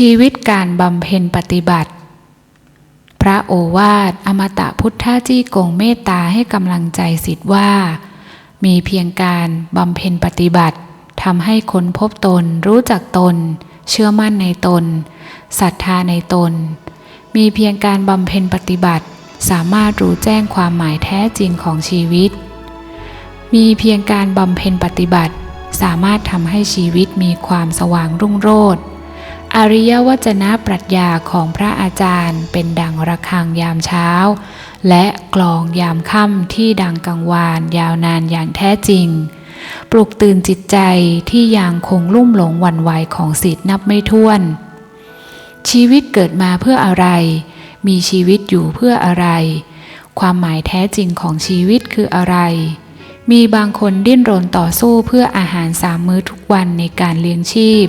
ชีวิตการบำเพ็ญปฏิบัติ พระโอวาทอมตะพุทธจี้กงเมตตาให้กำลังใจสิทธิ์ว่า มีเพียงการบำเพ็ญปฏิบัติทำให้ค้นพบตน รู้จักตน เชื่อมั่นในตนศรัทธาในตน มีเพียงการบำเพ็ญปฏิบัติ สามารถรู้แจ้งความหมายแท้จริงของชีวิต มีเพียงการบำเพ็ญปฏิบัติ สามารถทำให้ชีวิตมีความสว่างรุ่งโรจน์ อริยวจนะปรัชญาของพระอาจารย์ เป็นดังระฆังยามเช้า และกลองยามค่ำที่ดังกังวานยาวนานอย่างแท้จริง ปลุกตื่นจิตใจที่ยังคงลุ่มหลงวันไหวของสิทธินับไม่ถ้วน ชีวิตเกิดมาเพื่ออะไร มีชีวิตอยู่เพื่ออะไร ความหมายแท้จริงของชีวิตคืออะไร มีบางคนดิ้นรนต่อสู้เพื่ออาหารสามมื้อทุกวันในการเลี้ยงชีพ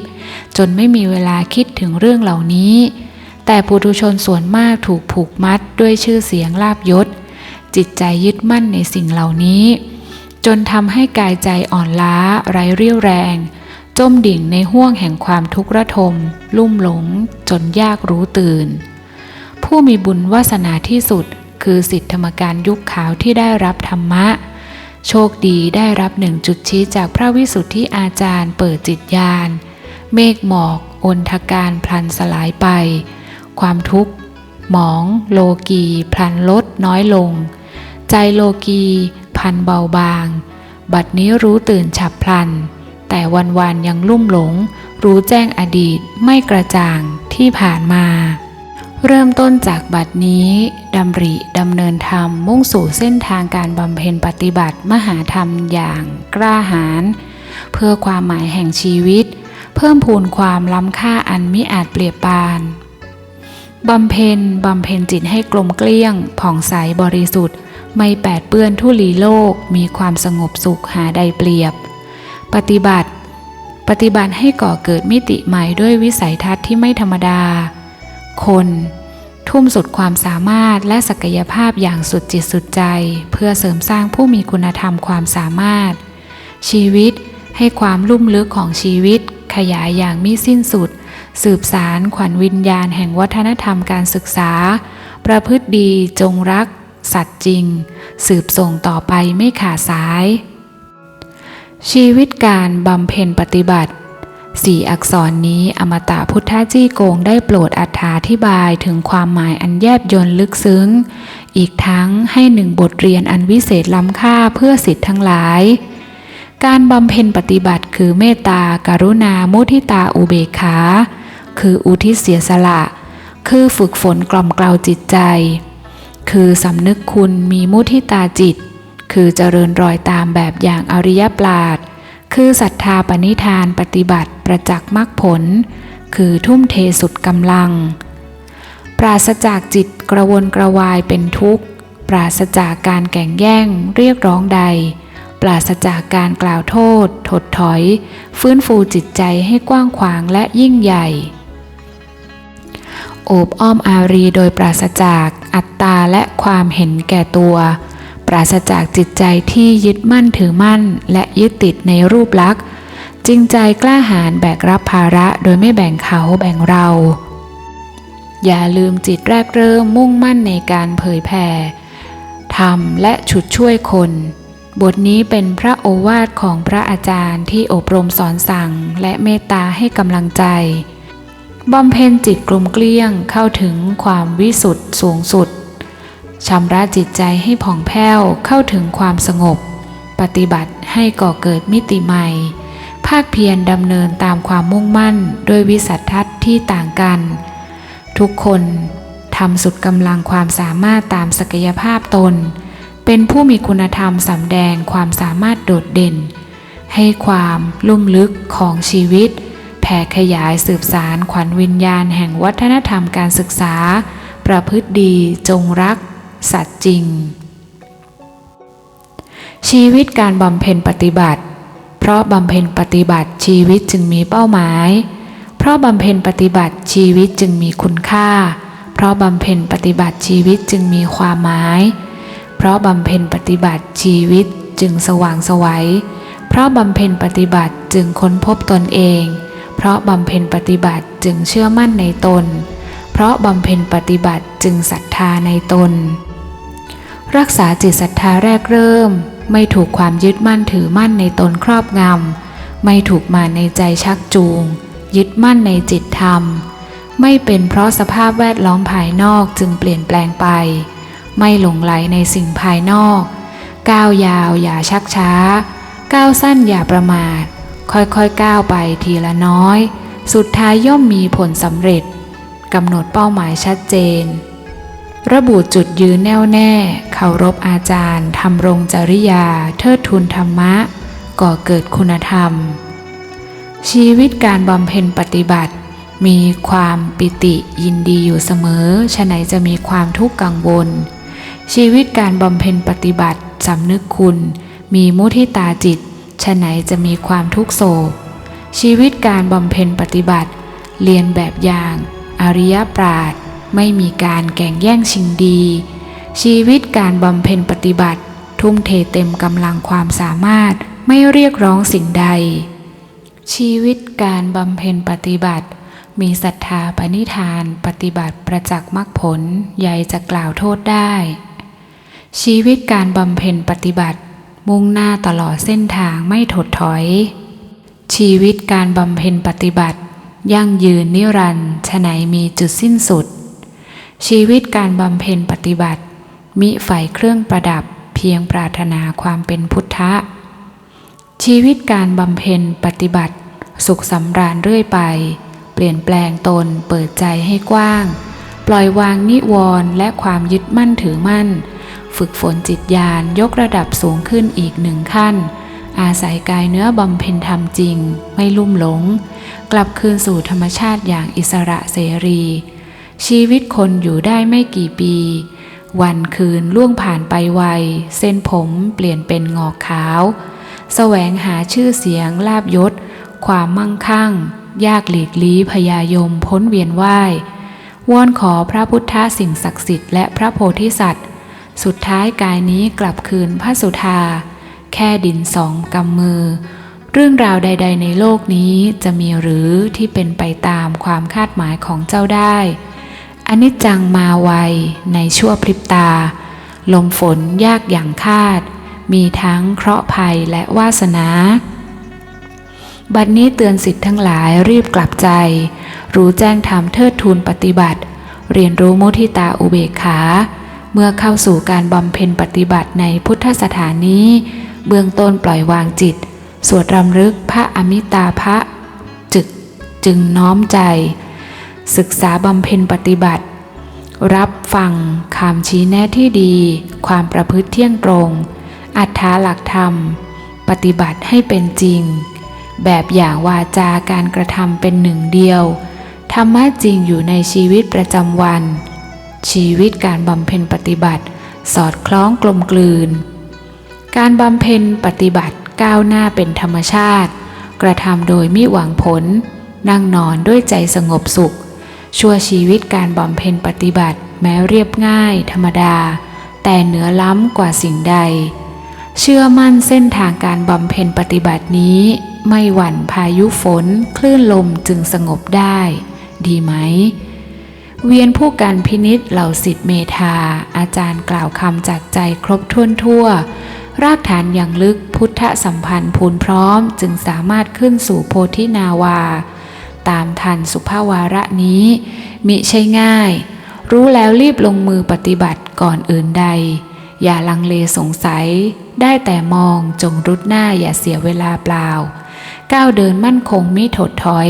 จนไม่มีเวลาคิดถึงเรื่องเหล่านี้ แต่ปุถุชนส่วนมากถูกผูกมัดด้วยชื่อเสียงลาบยศ จิตใจยึดมั่นในสิ่งเหล่านี้ จนทำให้กายใจอ่อนล้า ไร้เรี่ยวแรง จมดิ่งในห้วงแห่งความทุกข์ระทม ลุ่มหลง จนยากรู้ตื่น ผู้มีบุญวาสนาที่สุด คือสิทธิธรรมการยุคขาวที่ได้รับธรรมะ โชคดีได้รับหนึ่งจุดชี้จากพระวิสุทธิอาจารย์เปิดจิตญาณ เมฆหมอกอนทการพลันสลายไป ความทุกข์ หมอง โลกีพลันลดน้อยลง ใจโลกีพันเบาบาง บัดนี้รู้ตื่นฉับพลัน แต่วันๆยังลุ่มหลง รู้แจ้งอดีตไม่กระจ่างที่ผ่านมา เริ่มต้นจากบัดนี้ดำริดำเนินธรรมมุ่งสู่เส้นทางการบำเพ็ญปฏิบัติมหาธรรมอย่างกล้าหาญเพื่อความหมายแห่งชีวิต เพิ่มพูนความล้ำค่าอันมิอาจเปรียบปานบำเพ็ญบำเพ็ญจิตให้กลมเกลี้ยง ผ่องใสบริสุทธิ์ ไม่แปดเปื้อนทุลีโลก มีความสงบสุขหาใดเปรียบ ปฏิบัติ ปฏิบัติให้ก่อเกิดมิติใหม่ด้วยวิสัยทัศน์ที่ไม่ธรรมดา คน ทุ่มสุดความสามารถและศักยภาพอย่างสุดจิตสุดใจ เพื่อเสริมสร้างผู้มีคุณธรรมความสามารถ ชีวิตให้ความลุ่มลึกของชีวิต ขยายอย่างมิสิ้นสุด สืบสารขวัญวิญญาณแห่งวัฒนธรรมการศึกษา ประพฤติดีจงรัก สัตว์จริง สืบส่งต่อไปไม่ขาดสาย ชีวิตการบำเพ็ญปฏิบัติ สี่อักษรนี้อมตะพุทธจี้โกงได้โปรดอธิบายถึงความหมายอันแยบยลลึกซึ้ง อีกทั้งให้หนึ่งบทเรียนอันวิเศษล้ำค่าเพื่อสิทธิ์ทั้งหลาย การบำเพ็ญปฏิบัติคือเมตตาการุณา มุทิตาอุเบกขา คืออุทิศเสียสละ คือฝึกฝนกล่อมเกลาจิตใจ คือสำนึกคุณมีมุทิตาจิต คือเจริญรอยตามแบบอย่างอริยปราด คือศรัทธาปณิธานปฏิบัติประจักษ์มรรคผล คือทุ่มเทสุดกำลัง ปราศจากจิตกระวนกระวายเป็นทุกข์ ปราศจากการแก่งแย่งเรียกร้องใด ปราศจากการกล่าวโทษ ถดถอย ฟื้นฟูจิตใจให้กว้างขวางและยิ่งใหญ่ โอบอ้อมอารีโดยปราศจากอัตตาและความเห็นแก่ตัว ราศจากจิตใจที่ยึดมั่นถือมั่น และยึดติดในรูปลักษณ์จริงใจกล้าหาญแบกรับภาระโดยไม่แบ่งเขาแบ่งเรา อย่าลืมจิตแรกเริ่มมุ่งมั่นในการเผยแผ่ทำและฉุดช่วยคน บทนี้เป็นพระโอวาทของพระอาจารย์ที่อบรมสอนสั่งและเมตตาให้กำลังใจบำเพ็ญจิตกลมเกลี้ยงเข้าถึงความวิสุทธ์สูงสุด ชำระจิตใจให้ผ่องแผ้วเข้าถึงความสงบ ปฏิบัติให้ก่อเกิดมิติใหม่ ภาคเพียรดำเนินตามความมุ่งมั่นด้วยวิสัททัศน์ที่ต่างกัน ทุกคนทำสุดกำลังความสามารถตามศักยภาพตน เป็นผู้มีคุณธรรมสำแดงความสามารถโดดเด่น ให้ความลุ่มลึกของชีวิต แผ่ขยายสืบสารขวัญวิญญาณแห่งวัฒนธรรมการศึกษา ประพฤติดีจงรัก สัตว์จริง ชีวิตการบำเพ็ญปฏิบัติ เพราะบำเพ็ญปฏิบัติชีวิตจึงมีเป้าหมาย เพราะบำเพ็ญปฏิบัติชีวิตจึงมีคุณค่า เพราะบำเพ็ญปฏิบัติชีวิตจึงมีความหมาย เพราะบำเพ็ญปฏิบัติชีวิตจึงสว่างสวัย เพราะบำเพ็ญปฏิบัติจึงค้นพบตนเอง เพราะบำเพ็ญปฏิบัติจึงเชื่อมั่นในตน เพราะบำเพ็ญปฏิบัติจึงศรัทธาในตน รักษาจิตศรัทธาแรกเริ่ม ไม่ถูกความยึดมั่นถือมั่นในตนครอบงำ ไม่ถูกมาในใจชักจูง ยึดมั่นในจิตธรรม ไม่เป็นเพราะสภาพแวดล้อมภายนอกจึงเปลี่ยนแปลงไป ไม่หลงไหลในสิ่งภายนอก ก้าวยาวอย่าชักช้า ก้าวสั้นอย่าประมาท ค่อยๆก้าวไปทีละน้อย สุดท้ายย่อมมีผลสำเร็จกำหนดเป้าหมายชัดเจน ระบุจุดยืนแน่วแน่เคารพอาจารย์ทำรงจริยา เทิดทูนธรรมะ ก่อเกิดคุณธรรม ชีวิตการบำเพ็ญปฏิบัติ มีความปิติยินดีอยู่เสมอฉะไหนจะมีความทุกข์กังวล ชีวิตการบำเพ็ญปฏิบัติสำนึกคุณ มีมุทิตาจิตฉะไหนจะมีความทุกโศก ชีวิตการบำเพ็ญปฏิบัติ เรียนแบบอย่าง อริยปราด ไม่มีการแก่งแย่งชิงดี ชีวิตการบำเพ็ญปฏิบัติ ทุ่มเทเต็มกำลังความสามารถไม่เรียกร้องสิ่งใด ชีวิตการบำเพ็ญปฏิบัติ มีศรัทธาปณิธาน ปฏิบัติประจักษ์มรรคผลใหญ่จะกล่าวโทษได้ ชีวิตการบำเพ็ญปฏิบัติ มุ่งหน้าตลอดเส้นทางไม่ถดถอย ชีวิตการบำเพ็ญปฏิบัติ ยั่งยืนนิรันดร์ฉไหนมีจุดสิ้นสุด ชีวิตการบำเพ็ญปฏิบัติ มิใฝ่เครื่องประดับเพียงปรารถนาความเป็นพุทธะ ชีวิตการบำเพ็ญปฏิบัติ สุขสำราญเรื่อยไป เปลี่ยนแปลงตนเปิดใจให้กว้าง ปล่อยวางนิวรณ์และความยึดมั่นถือมั่น ฝึกฝนจิตญาณยกระดับสูงขึ้นอีกหนึ่งขั้น อาศัยกายเนื้อบำเพ็ญธรรมจริง ไม่ลุ่มหลง กลับคืนสู่ธรรมชาติอย่างอิสระเสรี ชีวิตคนอยู่ได้ไม่กี่ปี วันคืนล่วงผ่านไปไว เส้นผมเปลี่ยนเป็นงอกขาว แสวงหาชื่อเสียงลาบยศ ความมั่งคั่ง ยากหลีกลี้พยายมพ้นเวียนว่าย วอนขอพระพุทธสิ่งศักดิ์สิทธิ์และพระโพธิสัตว์ สุดท้ายกายนี้กลับคืนพระสุธา แค่ดินสองกำมือ เรื่องราวใด ๆ ในโลกนี้จะมีหรือที่เป็นไปตามความคาดหมายของเจ้าได้ อนิจจังมาไวในชั่วพริบตา ลมฝนยากอย่างคาด มีทั้งเคราะห์ภัยและวาสนา บัดนี้เตือนสิทธิ์ทั้งหลายรีบกลับใจ รู้แจ้งธรรมเทิดทูนปฏิบัติ เรียนรู้มุทิตาอุเบกขา เมื่อเข้าสู่การบำเพ็ญปฏิบัติในพุทธสถานนี้ เบื้องต้นปล่อยวางจิต สวดรำลึกพระอมิตาภะจึกจึงน้อมใจ ศึกษาบำเพ็ญปฏิบัติ รับฟังคำชี้แนะที่ดี ความประพฤติเที่ยงตรง อัฏฐาหลักธรรม ปฏิบัติให้เป็นจริง แบบอย่างวาจาการกระทำเป็นหนึ่งเดียว ธรรมะจริงอยู่ในชีวิตประจำวัน ชีวิตการบำเพ็ญปฏิบัติ สอดคล้องกลมกลืน การบำเพ็ญปฏิบัติก้าวหน้าเป็นธรรมชาติ กระทำโดยมิหวังผล นั่งนอนด้วยใจสงบสุข ชั่วชีวิตการบำเพ็ญปฏิบัติแม้เรียบง่ายธรรมดา แต่เหนือล้ำกว่าสิ่งใด เชื่อมั่นเส้นทางการบำเพ็ญปฏิบัตินี้ ไม่หวั่นพายุฝนคลื่นลมจึงสงบได้ ดีไหม เวียนผู้การพินิษเหล่าสิทธิเมธาอาจารย์กล่าวคำจากใจครบถ้วนทั่วรากฐานอย่างลึกพุทธสัมพันธ์พูนพร้อมจึงสามารถขึ้นสู่โพธินาวา ตามทันสุภาวาระนี้ มิใช่ง่าย รู้แล้วรีบลงมือปฏิบัติก่อนอื่นใด อย่าลังเลสงสัย ได้แต่มองจงรุดหน้าอย่าเสียเวลาเปล่า ก้าวเดินมั่นคงมิถดถอย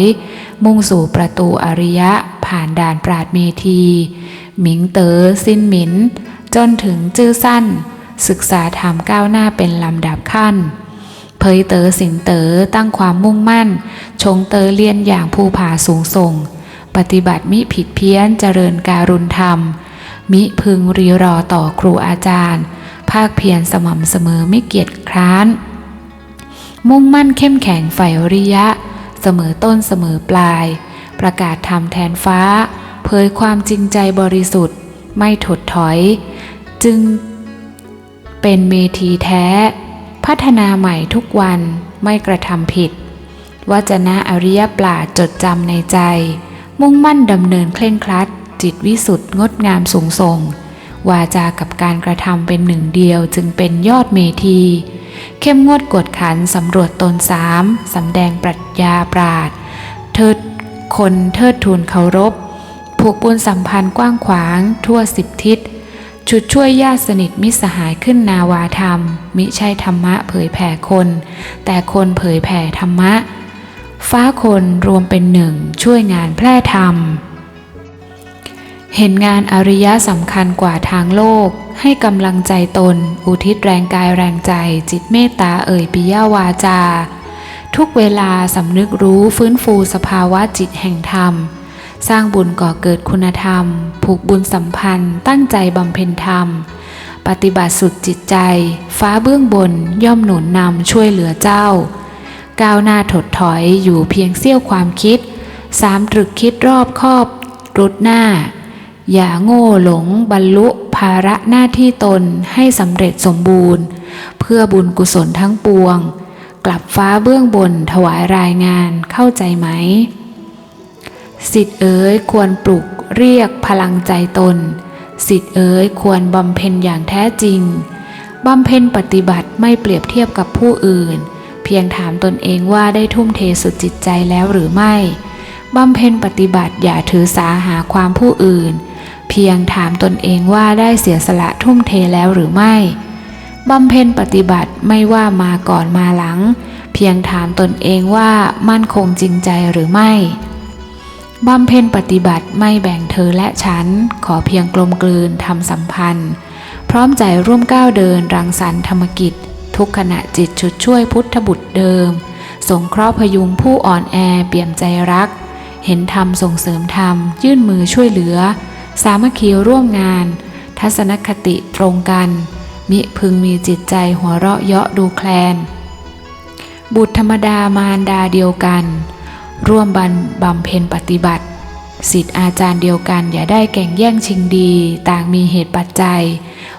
มุ่งสู่ประตูอริยะผ่านด่านปราดเมธี หมิงเตอ๋อสิ้นหมิน จนถึงจื้อสั้น ศึกษาธรรมก้าวหน้าเป็นลำดับขั้น ผยเต๋อสิงเต๋อตั้งความมุ่งมั่น ชงเต๋อเลียนอย่างภูผาสูงส่ง ปฏิบัติมิผิดเพี้ยนเจริญการุณธรรม มิพึงรีรอต่อครูอาจารย์ ภาคเพียรสม่ำเสมอไม่เกียจคร้าน มุ่งมั่นเข้มแข็งใฝ่ริยะ เสมอต้นเสมอปลาย ประกาศธรรมแทนฟ้า เผยความจริงใจบริสุทธิ์ ไม่ถดถอย จึงเป็นเมธีแท้ พัฒนาใหม่ทุกวันไม่กระทำผิด วจนะอริยปราจดจำในใจ มุ่งมั่นดำเนินเคร่งครัด จิตวิสุทธ์งดงามสูงส่ง วาจากับการกระทำเป็นหนึ่งเดียวจึงเป็นยอดเมธี เข้มงวดกวดขันสำรวจตนสามสำแดงปรัชญาปราดเทิดคนเทิดทูนเคารพผูกบุญสัมพันธ์กว้างขวาง ทั่วสิบทิศ ชุดช่วยญาติสนิทมิสหายขึ้นนาวาธรรม มิใช่ธรรมะเผยแผ่คน แต่คนเผยแผ่ธรรมะ ฟ้าคนรวมเป็นหนึ่งช่วยงานแพร่ธรรม เห็นงานอริยะสำคัญกว่าทางโลก ให้กำลังใจตน อุทิศแรงกายแรงใจ จิตเมตตาเอ่ยปิยวาจา ทุกเวลาสำนึกรู้ฟื้นฟูสภาวะจิตแห่งธรรม สร้างบุญก่อเกิดคุณธรรม ผูกบุญสัมพันธ์ ตั้งใจบำเพ็ญธรรม ปฏิบัติสุดจิตใจ ฟ้าเบื้องบนย่อมหนุนนำช่วยเหลือเจ้า ก้าวหน้าถดถอยอยู่เพียงเสี้ยวความคิด สามตรึกคิดรอบคอบรุดหน้า อย่าโง่หลงบรรลุภาระหน้าที่ตนให้สำเร็จสมบูรณ์ เพื่อบุญกุศลทั้งปวง กลับฟ้าเบื้องบนถวายรายงานเข้าใจไหม สิทธิเอ๋ยควรปลุกเรียกพลังใจตน สิทธิเอ๋ยควรบำเพ็ญอย่างแท้จริง บำเพ็ญปฏิบัติไม่เปรียบเทียบกับผู้อื่น เพียงถามตนเองว่าได้ทุ่มเทสุดจิตใจแล้วหรือไม่ บำเพ็ญปฏิบัติอย่าถือสาหาความผู้อื่น เพียงถามตนเองว่าได้เสียสละทุ่มเทแล้วหรือไม่ บำเพ็ญปฏิบัติไม่ว่ามาก่อนมาหลัง เพียงถามตนเองว่ามั่นคงจริงใจหรือไม่ บำเพ็ญปฏิบัติไม่แบ่งเธอและฉัน ขอเพียงกลมกลืนทำสัมพันธ์ พร้อมใจร่วมก้าวเดินรังสรรค์ธรรมกิจ ทุกขณะจิตชุดช่วยพุทธบุตรเดิม สงเคราะห์พยุงผู้อ่อนแอเปี่ยมใจรัก เห็นธรรมส่งเสริมธรรม ยื่นมือช่วยเหลือ สามัคคีร่วมงาน ทัศนคติตรงกัน มิพึงมีจิตใจหัวเราะเยาะดูแคลน บุตรธรรมดามารดาเดียวกัน ร่วมบันบำเพ็ญปฏิบัติสิทธิอาจารย์เดียวกันอย่าได้แก่งแย่งชิงดี ต่างมีเหตุปัจจัย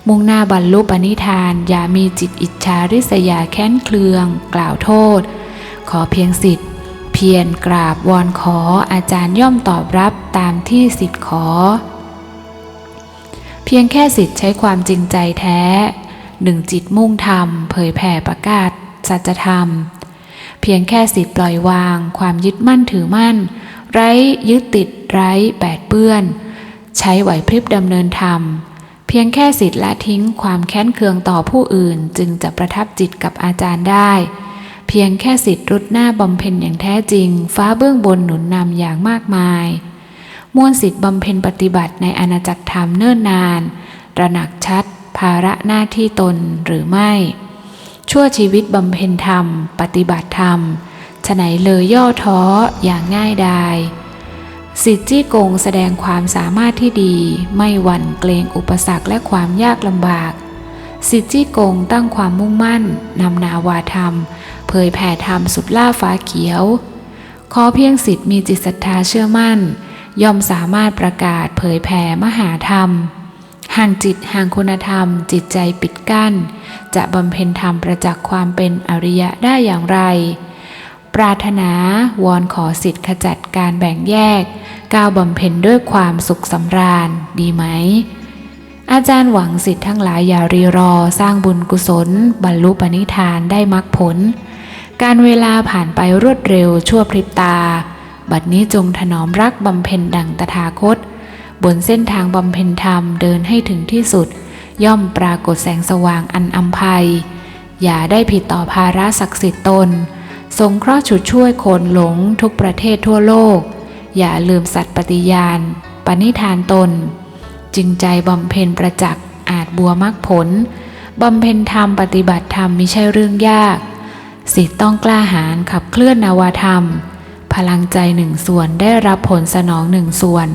มุ่งหน้าบรรลุปณิธาน อย่ามีจิตอิจฉาริษยาแค้นเคือง กล่าวโทษ ขอเพียงสิทธิ์เพียรกราบวอนขออาจารย์ย่อมตอบรับตามที่สิทธิ์ขอ เพียงแค่สิทธิ์ใช้ความจริงใจแท้หนึ่งจิตมุ่งทำเผยแผ่ประกาศสัจธรรม พียงแค่สิทธิ์ปล่อยวาง ความยึดมั่นถือมั่น ไร้ยึดติดไร้แปดเปื้อน ใช้ไหวพริบดำเนินธรรม เพียงแค่สิทธิ์ละทิ้งความแค้นเคืองต่อผู้อื่น จึงจะประทับจิตกับอาจารย์ได้ เพียงแค่สิทธิ์รุดหน้าบำเพ็ญอย่างแท้จริง ฟ้าเบื้องบนหนุนนำอย่างมากมายมวลสิทธิ์บำเพ็ญปฏิบัติในอาณาจักรธรรมเนิ่นนานระหนักชัด ภาระหน้าที่ตนหรือไม่ ชั่วชีวิตบำเพ็ญธรรม ปฏิบัติธรรมฉไหนเลยย่อท้ออย่างง่ายดายสิทธิจี้กงแสดงความสามารถที่ดีไม่หวั่นเกรงอุปสรรคและความยากลำบาก สิทธิจี้กงตั้งความมุ่งมั่นนำนาวาธรรม เผยแผ่ธรรมสุดล่าฟ้าเขียว ขอเพียงสิทธิ์มีจิตศรัทธาเชื่อมั่น ย่อมสามารถประกาศเผยแผ่มหาธรรม ห่างจิตห่างคุณธรรม จิตใจปิดกั้น จะบำเพ็ญธรรมประจักษ์ความเป็นอริยะได้อย่างไร ปรารถนาวอนขอสิทธิ์ขจัดการแบ่งแยก ก้าวบำเพ็ญด้วยความสุขสำราญ ดีไหม อาจารย์หวังสิทธิ์ทั้งหลายอย่ารีรอสร้างบุญกุศล บรรลุปณิธานได้มรรคผล การเวลาผ่านไปรวดเร็วชั่วพริบตา บัดนี้จงถนอมรักบำเพ็ญดังตถาคต บนเส้นทางบำเพ็ญธรรมเดินให้ถึงที่สุด ย่อมปรากฏแสงสว่างอันอำภัย อย่าได้ผิดต่อภาระศักดิ์สิทธิ์ตน สงเคราะห์ฉุดช่วยคนหลงทุกประเทศทั่วโลก อย่าลืมสัตย์ปฏิญาณ ปณิธานตนจริงใจบำเพ็ญประจักษ์อาจบัวมรรคผลบำเพ็ญธรรมปฏิบัติธรรมมิใช่เรื่องยาก สิทธิ์ต้องกล้าหาญขับเคลื่อนนาวธรรม พลังใจหนึ่งส่วนได้รับผลสนองหนึ่งส่วน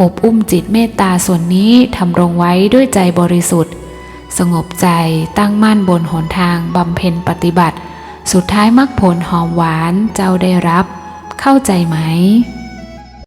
อบอุ้มจิตเมตตาส่วนนี้ทำรงไว้ด้วยใจบริสุทธิ์ สงบใจตั้งมั่นบนหนทางบำเพ็ญปฏิบัติ สุดท้ายมรรคผลหอมหวานเจ้าได้รับ เข้าใจไหม